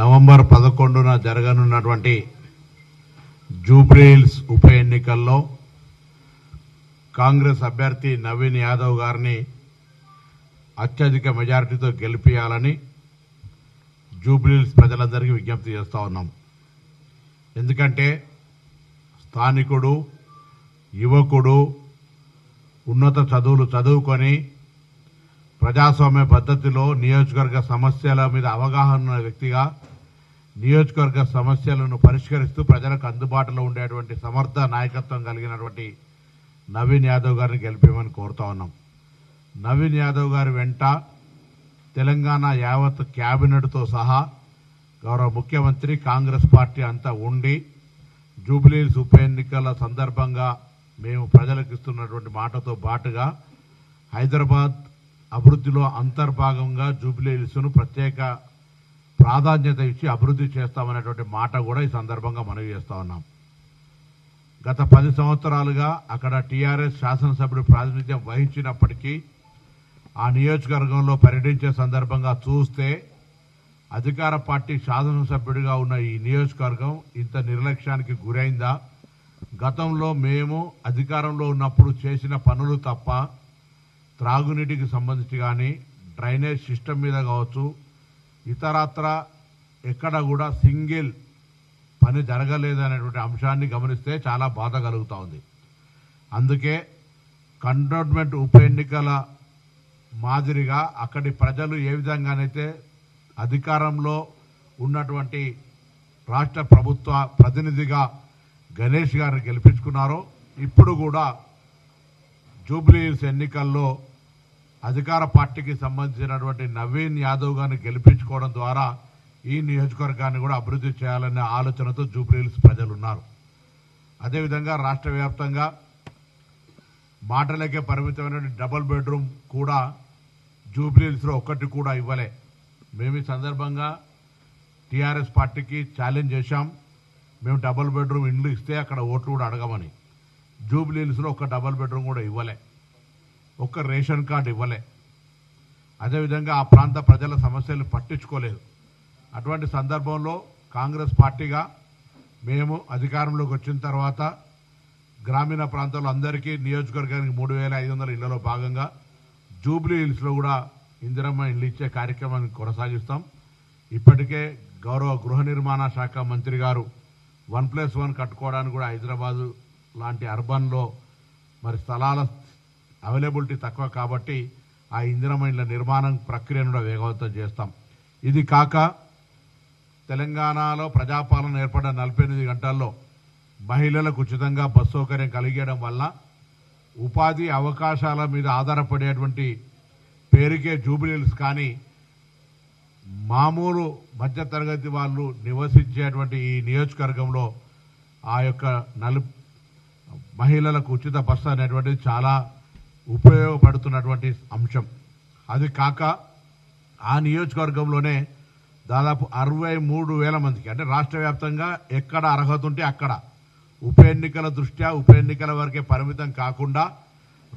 November పదకొండున జరగనున్నటువంటి జూబ్లీహిల్స్ ఉప ఎన్నికల్లో కాంగ్రెస్ అభ్యర్థి నవీన్ యాదవ్ గారిని అత్యధిక మెజారిటీతో గెలిపించాలని జూబ్లీహిల్స్ ప్రజలందరికీ విజ్ఞప్తి చేస్తూ ఉన్నాం. ఎందుకంటే స్థానికుడు యువకుడు ఉన్నత చదువులు చదువుకొని ప్రజాస్వామ్య పద్ధతిలో నియోజకవర్గ సమస్యల మీద అవగాహన ఉన్న వ్యక్తిగా నియోజకవర్గ సమస్యలను పరిష్కరిస్తూ ప్రజలకు అందుబాటులో ఉండేటువంటి సమర్థ నాయకత్వం కలిగినటువంటి నవీన్ యాదవ్ గారిని గెలిపేమని కోరుతా ఉన్నాం. నవీన్ యాదవ్ గారి వెంట తెలంగాణ యావత్ క్యాబినెట్తో సహా గౌరవ ముఖ్యమంత్రి కాంగ్రెస్ పార్టీ అంతా ఉండి జూబ్లీస్ ఉప ఎన్నికల సందర్భంగా మేము ప్రజలకు ఇస్తున్నటువంటి మాటతో బాటుగా హైదరాబాద్ అభివృద్ధిలో అంతర్భాగంగా జూబ్లీహిల్స్ను ప్రత్యేక ప్రాధాన్యత ఇచ్చి అభివృద్ధి చేస్తామనేటువంటి మాట కూడా ఈ సందర్భంగా మనవి చేస్తూ ఉన్నాం. గత పది సంవత్సరాలుగా అక్కడ టీఆర్ఎస్ శాసనసభ్యుడు ప్రాతినిధ్యం వహించినప్పటికీ ఆ నియోజకవర్గంలో పర్యటించే సందర్భంగా చూస్తే అధికార పార్టీ శాసనసభ్యుడిగా ఉన్న ఈ నియోజకవర్గం ఇంత నిర్లక్ష్యానికి గురైందా? గతంలో మేము అధికారంలో ఉన్నప్పుడు చేసిన పనులు తప్ప త్రాగునీటికి సంబంధించి కానీ డ్రైనేజ్ సిస్టమ్ మీద కావచ్చు ఇతరత్ర ఎక్కడ కూడా సింగిల్ పని జరగలేదనేటువంటి అంశాన్ని గమనిస్తే చాలా బాధ కలుగుతూ ఉంది. అందుకే కంటోన్మెంట్ ఉప ఎన్నికల మాదిరిగా అక్కడి ప్రజలు ఏ విధంగానైతే అధికారంలో ఉన్నటువంటి రాష్ట్ర ప్రభుత్వ ప్రతినిధిగా గణేష్ గారిని గెలిపించుకున్నారో ఇప్పుడు కూడా జూబ్లీహిల్స్ ఎన్నికల్లో అధికార పార్టీకి సంబంధించినటువంటి నవీన్ యాదవ్ గారిని గెలిపించుకోవడం ద్వారా ఈ నియోజకవర్గాన్ని కూడా అభివృద్ధి చేయాలనే ఆలోచనతో జూబ్లీహిల్స్ ప్రజలు ఉన్నారు అదేవిధంగా రాష్ట్ర వ్యాప్తంగా మాటలకే పరిమితమైనటువంటి డబుల్ బెడ్రూమ్ కూడా జూబ్లీహిల్స్లో ఒక్కటి కూడా ఇవ్వలే. మేము ఈ సందర్భంగా టీఆర్ఎస్ పార్టీకి ఛాలెంజ్ చేశాం. మేము డబుల్ బెడ్రూమ్ ఇండ్లు ఇస్తే అక్కడ ఓట్లు కూడా అడగమని. జూబ్లీహిల్స్లో ఒక డబుల్ బెడ్రూమ్ కూడా ఇవ్వలే. ఒక్క రేషన్ కార్డు ఇవ్వలే. అదేవిధంగా ఆ ప్రాంత ప్రజల సమస్యలు పట్టించుకోలేదు. అటువంటి సందర్భంలో కాంగ్రెస్ పార్టీగా మేము అధికారంలోకి వచ్చిన తర్వాత గ్రామీణ ప్రాంతాల్లో అందరికీ నియోజకవర్గానికి మూడు వేల ఐదు వందల ఇళ్ళలో భాగంగా జూబ్లీ హిల్స్లో కూడా ఇందిరమ్మ ఇల్లు ఇచ్చే కార్యక్రమాన్ని కొనసాగిస్తాం. ఇప్పటికే గౌరవ గృహ నిర్మాణ శాఖ మంత్రి గారు వన్ ప్లస్ వన్ కట్టుకోవడానికి కూడా హైదరాబాదు లాంటి అర్బన్లో మరి స్థలాల అవైలబిలిటీ తక్కువ కాబట్టి ఆ ఇందిరమ్మ నిర్మాణం ప్రక్రియను కూడా వేగవంతం చేస్తాం. ఇది కాక తెలంగాణలో ప్రజాపాలన ఏర్పడిన నలభై ఎనిమిది గంటల్లో మహిళలకు ఉచితంగా బస్ సౌకర్యం కలిగడం వల్ల ఉపాధి అవకాశాల మీద ఆధారపడేటువంటి పేరుకే జూబిలీల్స్ కానీ మామూలు మధ్యతరగతి వాళ్ళు నివసించేటువంటి ఈ నియోజకవర్గంలో ఆ యొక్క నలు మహిళలకు ఉచిత బస్సు అనేటువంటిది చాలా ఉపయోగపడుతున్నటువంటి అంశం. అది కాక ఆ నియోజకవర్గంలోనే దాదాపు అరవై మూడు వేల మందికి అంటే రాష్ట్ర వ్యాప్తంగా ఎక్కడ అర్హత ఉంటే అక్కడ. ఉప ఎన్నికల దృష్ట్యా ఉప ఎన్నికల వరకే పరిమితం కాకుండా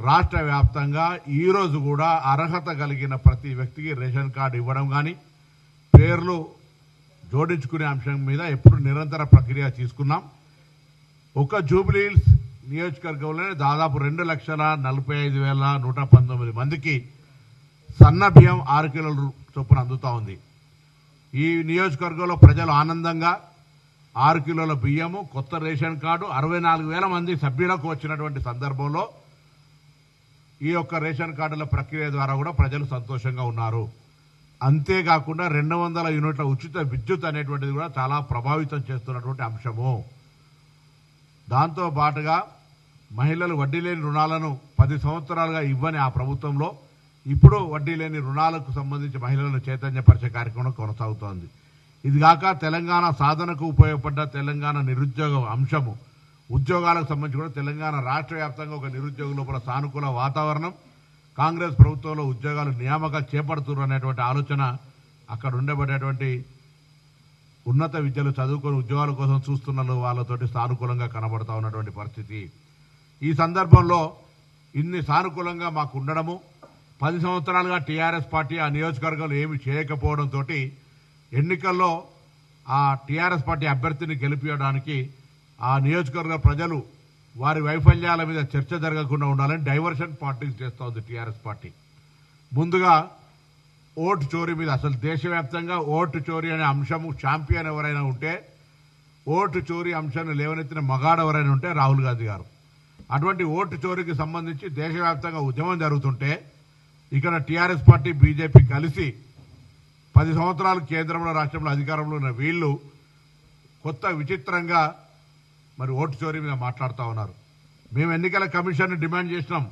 రాష్ట్ర వ్యాప్తంగా ఈరోజు కూడా అర్హత కలిగిన ప్రతి వ్యక్తికి రేషన్ కార్డు ఇవ్వడం కానీ పేర్లు జోడించుకునే అంశం మీద ఎప్పుడు నిరంతర ప్రక్రియ తీసుకున్నాం. ఒక జూబ్లీహిల్స్ నియోజకవర్గంలోనే దాదాపు రెండు లక్షల నలభై ఐదు వేల నూట పంతొమ్మిది మందికి సన్న బియ్యం ఆరు కిలోల చొప్పున అందుతా ఉంది. ఈ నియోజకవర్గంలో ప్రజలు ఆనందంగా ఆరు కిలోల బియ్యము కొత్త రేషన్ కార్డు అరవై నాలుగు వేల మంది సభ్యులకు వచ్చినటువంటి సందర్భంలో ఈ యొక్క రేషన్ కార్డుల ప్రక్రియ ద్వారా కూడా ప్రజలు సంతోషంగా ఉన్నారు. అంతేకాకుండా రెండు వందల యూనిట్ల ఉచిత విద్యుత్ అనేటువంటిది కూడా చాలా ప్రభావితం చేస్తున్నటువంటి అంశము. దాంతో పాటుగా మహిళలు వడ్డీ లేని రుణాలను పది సంవత్సరాలుగా ఇవ్వని ఆ ప్రభుత్వంలో ఇప్పుడు వడ్డీ లేని రుణాలకు సంబంధించి మహిళలను చైతన్యపరిచే కార్యక్రమం కొనసాగుతోంది. ఇది కాక తెలంగాణ సాధనకు ఉపయోగపడ్డ తెలంగాణ నిరుద్యోగ అంశము. ఉద్యోగాలకు సంబంధించి కూడా తెలంగాణ రాష్ట్ర వ్యాప్తంగా ఒక నిరుద్యోగ లోపల సానుకూల వాతావరణం. కాంగ్రెస్ ప్రభుత్వంలో ఉద్యోగాలు నియామకాలు చేపడుతున్నారు అనేటువంటి ఆలోచన అక్కడ ఉండబడేటువంటి ఉన్నత విద్యలు చదువుకొని ఉద్యోగాల కోసం చూస్తున్న వాళ్ళతోటి సానుకూలంగా కనబడతా ఉన్నటువంటి పరిస్థితి. ఈ సందర్భంలో ఇన్ని సానుకూలంగా మాకు ఉండడము పది సంవత్సరాలుగా టీఆర్ఎస్ పార్టీ ఆ నియోజకవర్గంలో ఏమి చేయకపోవడంతో ఎన్నికల్లో ఆ టీఆర్ఎస్ పార్టీ అభ్యర్థిని గెలిపించడానికి ఆ నియోజకవర్గ ప్రజలు వారి వైఫల్యాల మీద చర్చ జరగకుండా ఉండాలని డైవర్షన్ పార్టీస్ చేస్తోంది టీఆర్ఎస్ పార్టీ. ముందుగా ఓటు చోరీ మీద అసలు దేశవ్యాప్తంగా ఓటు చోరీ అనే అంశము ఛాంపియన్ ఎవరైనా ఉంటే ఓటు చోరీ అంశాన్ని లేవనెత్తిన మగాడు ఎవరైనా ఉంటే రాహుల్ గాంధీ గారు. అటువంటి ఓటు చోరీకి సంబంధించి దేశవ్యాప్తంగా ఉద్యమం జరుగుతుంటే ఇక్కడ టీఆర్ఎస్ పార్టీ బీజేపీ కలిసి పది సంవత్సరాలు కేంద్రంలో రాష్ట్రంలో అధికారంలో ఉన్న వీళ్ళు కొత్త విచిత్రంగా మరి ఓటు చోరీ మీద మాట్లాడుతూ ఉన్నారు. మేము ఎన్నికల కమిషన్ డిమాండ్ చేసినాం.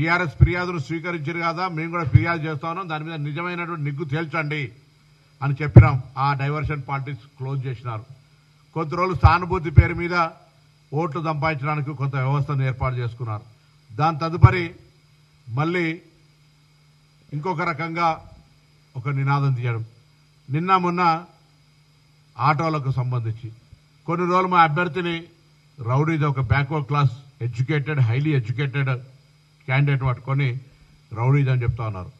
టీఆర్ఎస్ ఫిర్యాదును స్వీకరించారు కదా మేము కూడా ఫిర్యాదు చేస్తా ఉన్నాం. దాని మీద నిజమైనటువంటి నిగ్గు తేల్చండి అని చెప్పినాం. ఆ డైవర్షన్ పార్టీస్ క్లోజ్ చేసినారు. కొద్ది రోజులు సానుభూతి పేరు మీద ఓట్లు సంపాదించడానికి కొంత వ్యవస్థను ఏర్పాటు చేసుకున్నారు. దాని తదుపరి మళ్ళీ ఇంకొక రకంగా ఒక నినాదం తీయడం. నిన్న మొన్న ఆటోలకు సంబంధించి. కొన్ని రోజులు మా అభ్యర్థిని రౌడీది ఒక backward class educated highly educated candidate పట్టుకొని రౌడీది చెప్తా ఉన్నారు.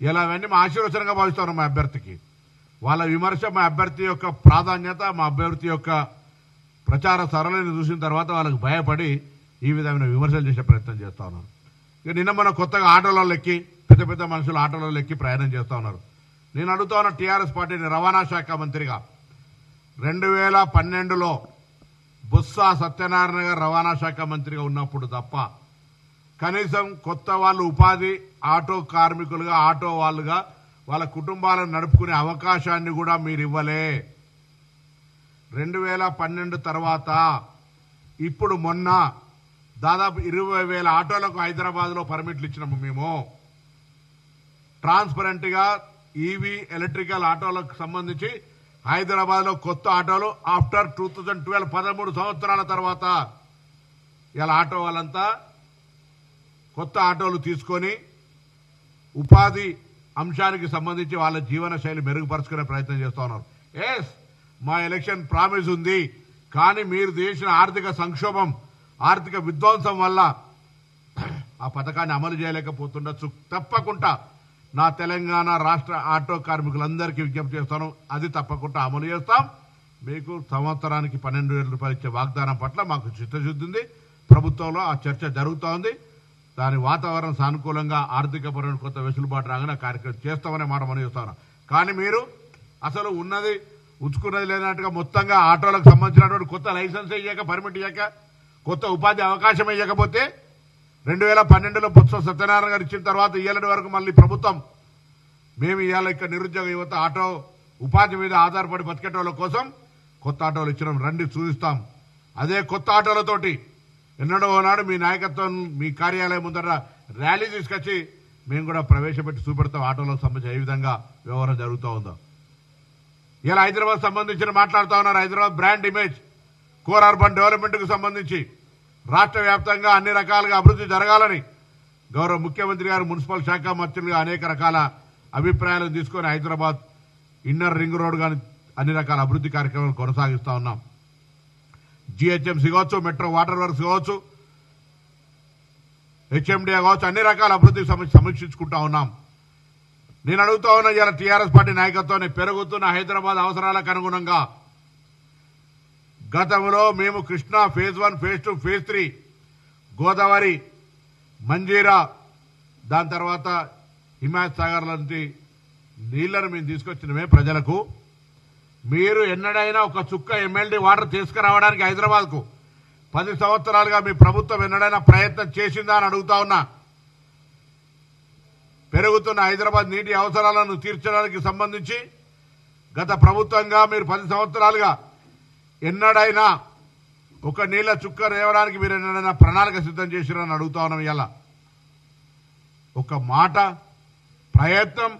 ఇలా అవన్నీ మా ఆశీర్వచనంగా భావిస్తాను మా అభ్యర్థికి. వాళ్ళ విమర్శ మా అభ్యర్థి యొక్క ప్రాధాన్యత మా అభ్యర్థి యొక్క ప్రచార సరళిని చూసిన తర్వాత వాళ్ళకి భయపడి ఈ విధమైన విమర్శలు చేసే ప్రయత్నం చేస్తూ ఉన్నారు. ఇక నిన్న మన కొత్తగా ఆటోలలో ఎక్కి పెద్ద పెద్ద మనుషులు ఆటోలలో ఎక్కి ప్రయాణం చేస్తూ ఉన్నారు. నేను అడుగుతా ఉన్న టీఆర్ఎస్ పార్టీని రవాణా శాఖ మంత్రిగా రెండు వేల పన్నెండులో బుస్స సత్యనారాయణ గారు రవాణా శాఖ మంత్రిగా ఉన్నప్పుడు తప్ప కనీసం కొత్త వాళ్ళు ఉపాధి ఆటో కార్మికులుగా ఆటో వాళ్ళుగా వాళ్ళ కుటుంబాలను నడుపుకునే అవకాశాన్ని కూడా మీరు ఇవ్వలే రెండు వేల పన్నెండు తర్వాత ఇప్పుడు మొన్న దాదాపు ఇరవై వేల ఆటోలకు హైదరాబాద్లో పర్మిట్లు ఇచ్చినాము మేము. ట్రాన్స్పరెంట్గా ఈవీ ఎలక్ట్రికల్ ఆటోలకు సంబంధించి హైదరాబాద్లో కొత్త ఆటోలు ఆఫ్టర్ టూ థౌజండ్ ట్వెల్వ్ పదమూడు సంవత్సరాల తర్వాత. ఇలా ఆటో వాళ్ళంతా కొత్త ఆటోలు తీసుకొని ఉపాధి అంశానికి సంబంధించి వాళ్ళ జీవన శైలి మెరుగుపరుచుకునే ప్రయత్నం చేస్తూ ఉన్నారు. ఎస్ మా ఎలక్షన్ ప్రామిస్ ఉంది. కానీ మీరు చేసిన ఆర్థిక సంక్షోభం ఆర్థిక విధ్వంసం వల్ల ఆ పథకాన్ని అమలు చేయలేకపోతుండొచ్చు. తప్పకుండా నా తెలంగాణ రాష్ట్ర ఆటో కార్మికులందరికీ విజ్ఞప్తి చేస్తాను. అది తప్పకుండా అమలు చేస్తాం. మీకు సంవత్సరానికి పన్నెండు వేల రూపాయలు ఇచ్చే వాగ్దానం పట్ల మాకు చిత్తశుద్ధి ఉంది. ప్రభుత్వంలో ఆ చర్చ జరుగుతూ ఉంది. దాని వాతావరణం సానుకూలంగా ఆర్థిక పరమైన కొత్త వెసులుబాటు రాగానే కార్యక్రమం చేస్తామనే మాట మనం చేస్తాను. కానీ మీరు అసలు ఉన్నది ఉంచుకున్నది లేనట్టుగా మొత్తంగా ఆటోలకు సంబంధించినటువంటి కొత్త లైసెన్స్ ఇయ్యాక పర్మిట్ ఇయ్యాక కొత్త ఉపాధి అవకాశం ఇవ్వకపోతే రెండు వేల పన్నెండులో బొత్స సత్యనారాయణ గారు ఇచ్చిన తర్వాత ఇయ్యలటి వరకు మళ్ళీ ప్రభుత్వం మేము ఇవాళ ఇక్కడ నిరుద్యోగ యువత ఆటో ఉపాధి మీద ఆధారపడి బతికేటోళ్ళ కోసం కొత్త ఆటోలు ఇచ్చినాం. రండి చూపిస్తాం అదే కొత్త ఆటోలతోటి ఎన్నడో నాడు మీ నాయకత్వం మీ కార్యాలయం ముందర ర్యాలీ తీసుకొచ్చి మేము కూడా ప్రవేశపెట్టి చూపెడతాం. ఆటోలకు సంబంధించి ఏ విధంగా వ్యవహారం జరుగుతూ ఉందో. ఇలా హైదరాబాద్ సంబంధించిన మాట్లాడుతూ ఉన్నారు. Hyderabad brand image core urban డెవలప్మెంట్కు సంబంధించి రాష్ట్ర వ్యాప్తంగా అన్ని రకాలుగా అభివృద్ధి జరగాలని గౌరవ ముఖ్యమంత్రి గారు మున్సిపల్ శాఖ మంత్రులుగా అనేక రకాల అభిప్రాయాలను తీసుకొని హైదరాబాద్ ఇన్నర్ రింగ్ రోడ్ కానీ అన్ని రకాల అభివృద్ధి కార్యక్రమాలు కొనసాగిస్తూ ఉన్నాం. జిహెచ్ఎంసీ కావచ్చు మెట్రో వాటర్ వర్క్స్ కావచ్చు హెచ్ఎండిఏ కావచ్చు అన్ని రకాల అభివృద్ధి సమీ- సమీక్షించుకుంటా ఉన్నాం. నేను అడుగుతా ఉన్నా ఇలా టీఆర్ఎస్ పార్టీ నాయకత్వాన్ని పెరుగుతున్న హైదరాబాద్ అవసరాలకు అనుగుణంగా. గతంలో మేము Krishna phase one phase two phase three Godavari Manjira దాని తర్వాత హిమాయత్ సాగర్ లాంటి నీళ్ళను మేము తీసుకొచ్చినమే ప్రజలకు. మీరు ఎన్నడైనా ఒక చుక్క ఎమ్మెల్డీ వాటర్ తీసుకురావడానికి హైదరాబాద్కు పది సంవత్సరాలుగా మీ ప్రభుత్వం ఎన్నడైనా ప్రయత్నం చేసిందా అని అడుగుతా ఉన్నా. పెరుగుతున్న హైదరాబాద్ నీటి అవసరాలను తీర్చడానికి సంబంధించి గత ప్రభుత్వంగా మీరు పది సంవత్సరాలుగా ఎన్నడైనా ఒక నీళ్ళ చుక్క రేవడానికి మీరు ఎన్నడైనా ప్రణాళిక సిద్ధం చేసిరని అడుగుతా ఉన్నాం ఇలా ఒక మాట ప్రయత్నం